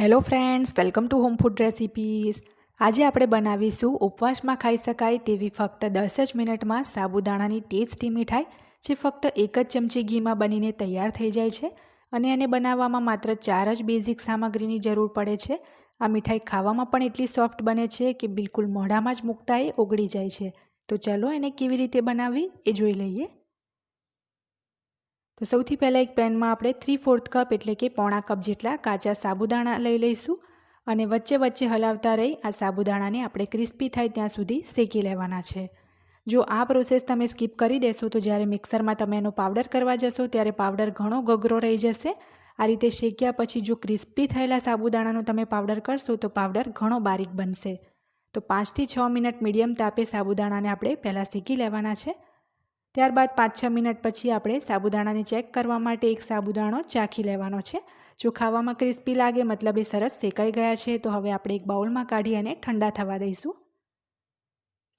Hello friends welcome to home food recipes આજે આપણે બનાવીશું ઉપવાસમાં ખાઈ શકાય તેવી ફક્ત દસ જ મિનિટમાં સાબુદાણાની ટેસ્ટી મીઠાઈ, જે ફક્ત એક જ ચમચી ઘીમાં બનીને તૈયાર થઈ જાય છે અને એને બનાવવામાં માત્ર ચાર જ બેઝિક સામગ્રીની જરૂર પડે છે. આ મીઠાઈ ખાવામાં પણ એટલી સોફ્ટ બને છે કે બિલકુલ મોઢામાં જ મૂકતા એ ઓગળી જાય છે. તો ચલો એને કેવી રીતે બનાવવી એ જોઈ લઈએ. તો સૌથી પહેલાં એક પેનમાં આપણે થ્રી ફોર્થ કપ એટલે કે પોણા કપ જેટલા કાચા સાબુદાણા લઈ લઈશું અને વચ્ચે વચ્ચે હલાવતા રહી આ સાબુદાણાને આપણે ક્રિસ્પી થાય ત્યાં સુધી શેકી લેવાના છે. જો આ પ્રોસેસ તમે સ્કીપ કરી દેશો તો જ્યારે મિક્સરમાં તમે એનો પાવડર કરવા જશો ત્યારે પાવડર ઘણો ગગરો રહી જશે. આ રીતે શેક્યા પછી જો ક્રિસ્પી થયેલા સાબુદાણાનો તમે પાવડર કરશો તો પાવડર ઘણો બારીક બનશે. તો પાંચથી છ મિનિટ મીડિયમ તાપે સાબુદાણાને આપણે પહેલાં શેકી લેવાના છે. ત્યારબાદ પાંચ છ મિનિટ પછી આપણે સાબુદાણાને ચેક કરવા માટે એક સાબુદાણો ચાખી લેવાનો છે. જો ખાવામાં ક્રિસ્પી લાગે, મતલબ એ સરસ શેકાઈ ગયા છે, તો હવે આપણે એક બાઉલમાં કાઢી અને ઠંડા થવા દઈશું.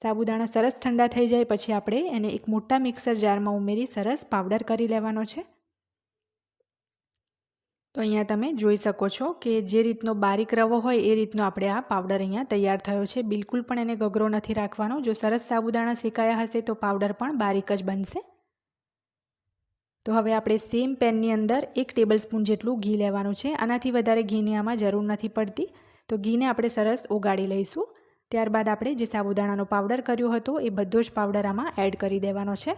સાબુદાણા સરસ ઠંડા થઈ જાય, પછી આપણે એને એક મોટા મિક્સર જારમાં ઉમેરી સરસ પાવડર કરી લેવાનો છે. તો અહીંયા તમે જોઈ શકો છો કે જે રીતનો બારીક રવો હોય એ રીતનો આપણે આ પાવડર અહીંયા તૈયાર થયો છે. બિલકુલ પણ એને ગગરો નથી રાખવાનો. જો સરસ સાબુદાણા શેકાયા હશે તો પાવડર પણ બારીક જ બનશે. તો હવે આપણે સેમ પેનની અંદર એક ટેબલ સ્પૂન જેટલું ઘી લેવાનું છે. આનાથી વધારે ઘીની આમાં જરૂર નથી પડતી. તો ઘીને આપણે સરસ ઓગાળી લઈશું. ત્યારબાદ આપણે જે સાબુદાણાનો પાવડર કર્યો હતો એ બધો જ પાવડર આમાં એડ કરી દેવાનો છે.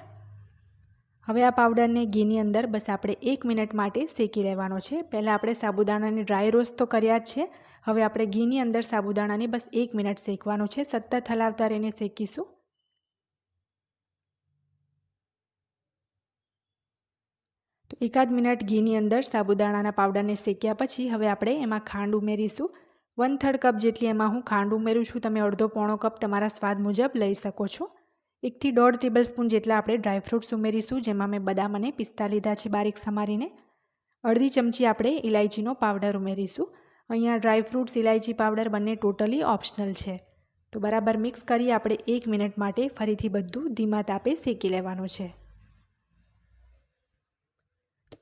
હવે આ પાવડરને ઘીની અંદર બસ આપણે એક મિનિટ માટે શેકી લેવાનો છે. પહેલાં આપણે સાબુદાણાને ડ્રાય રોસ્ટ તો કર્યા જ છે. હવે આપણે ઘીની અંદર સાબુદાણાને બસ એક મિનિટ શેકવાનું છે. સતત હલાવતા રહીને શેકીશું. તો એકાદ મિનિટ ઘીની અંદર સાબુદાણાના પાવડરને શેક્યા પછી હવે આપણે એમાં ખાંડ ઉમેરીશું. વન થર્ડ કપ જેટલી એમાં હું ખાંડ ઉમેરું છું. તમે અડધો પોણો કપ તમારા સ્વાદ મુજબ લઈ શકો છો. એકથી દોઢ ટેબલ સ્પૂન જેટલા આપણે ડ્રાયફ્રૂટ્સ ઉમેરીશું, જેમાં મેં બદામ અને પિસ્તા લીધા છે બારીક સમારીને. અડધી ચમચી આપણે ઇલાયચીનો પાવડર ઉમેરીશું. અહીંયા ડ્રાયફ્રૂટ્સ ઇલાયચી પાવડર બંને ટોટલી ઓપ્શનલ છે. તો બરાબર મિક્સ કરી આપણે એક મિનિટ માટે ફરીથી બધું ધીમા તાપે શેકી લેવાનું છે.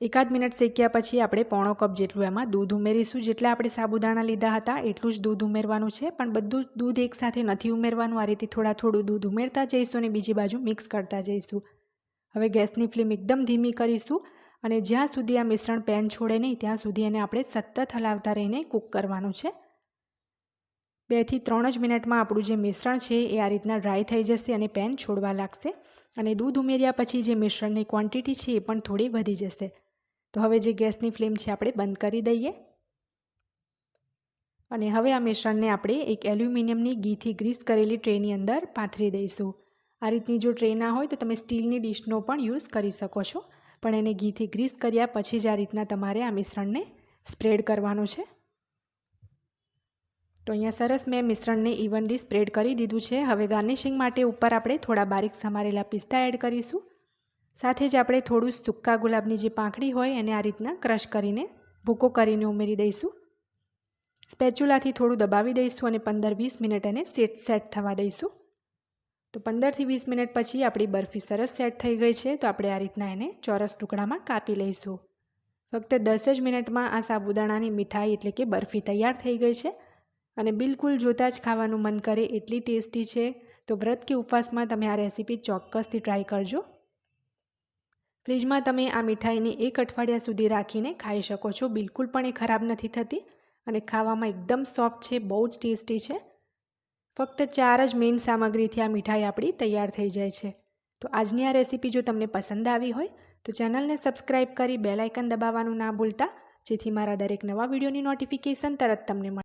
એકાદ મિનિટ શેક્યા પછી આપણે પોણો કપ જેટલું એમાં દૂધ ઉમેરીશું. જેટલા આપણે સાબુદાણા લીધા હતા, એટલું જ દૂધ ઉમેરવાનું છે. પણ બધું દૂધ એકસાથે નથી ઉમેરવાનું. આ રીતે થોડા થોડું દૂધ ઉમેરતા જઈશું અને બીજી બાજુ મિક્સ કરતા જઈશું. હવે ગેસની ફ્લેમ એકદમ ધીમી કરીશું અને જ્યાં સુધી આ મિશ્રણ પેન છોડે નહીં, ત્યાં સુધી એને આપણે સતત હલાવતા રહીને કૂક કરવાનું છે. બેથી ત્રણ જ મિનિટમાં આપણું જે મિશ્રણ છે એ આ રીતના ડ્રાય થઈ જશે અને પેન છોડવા લાગશે. અને દૂધ ઉમેર્યા પછી જે મિશ્રણની ક્વોન્ટિટી છે એ પણ થોડી વધી જશે. તો હવે જે ગેસની ફ્લેમ છે આપણે બંધ કરી દઈએ. અને હવે આ મિશ્રણને આપણે એક એલ્યુમિનિયમની ઘીથી ગ્રીસ કરેલી ટ્રેની અંદર પાથરી દઈશું. આ રીતની જો ટ્રે ના હોય તો તમે સ્ટીલની ડીશનો પણ યુઝ કરી શકો છો. પણ એને ઘીથી ગ્રીસ કર્યા પછી જ આ રીતના તમારે આ મિશ્રણને સ્પ્રેડ કરવાનું છે. તો અહીંયા સરસ મેં મિશ્રણને ઇવનલી સ્પ્રેડ કરી દીધું છે. હવે ગાર્નિશિંગ માટે ઉપર આપણે થોડા બારીક સમારેલા પિસ્તા એડ કરીશું. સાથે જ આપણે થોડું સૂકા ગુલાબની જે પાંખડી હોય એને આ રીતના ક્રશ કરીને ભૂકો કરીને ઉમેરી દઈશું. સ્પેચ્યુલાથી થોડું દબાવી દઈશું અને પંદર વીસ મિનિટ એને સેટ સેટ થવા દઈશું. તો પંદરથી વીસ મિનિટ પછી આપણી બરફી સરસ સેટ થઈ ગઈ છે, તો આપણે આ રીતના એને ચોરસ ટુકડામાં કાપી લઈશું. ફક્ત દસ જ મિનિટમાં આ સાબુદાણાની મીઠાઈ એટલે કે બરફી તૈયાર થઈ ગઈ છે. અને બિલકુલ જોતાં જ ખાવાનું મન કરે એટલી ટેસ્ટી છે, તો વ્રત કે ઉપવાસમાં તમે આ રેસીપી ચોક્કસથી ટ્રાય કરજો. ફ્રીજમાં તમે આ મીઠાઈને એક અઠવાડિયા સુધી રાખીને ખાઈ શકો છો, બિલકુલ પણ એ ખરાબ નથી થતી અને ખાવામાં એકદમ સોફ્ટ છે, બહુ જ ટેસ્ટી છે. ફક્ત ચાર જ મેઇન સામગ્રીથી આ મીઠાઈ આપણી તૈયાર થઈ જાય છે. તો આજની આ રેસીપી જો તમને પસંદ આવી હોય, તો ચેનલને સબસ્ક્રાઈબ કરી બેલ આઇકન દબાવવાનું ના ભૂલતા, જેથી મારા દરેક નવા વિડીયોની નોટિફિકેશન તરત તમને મળે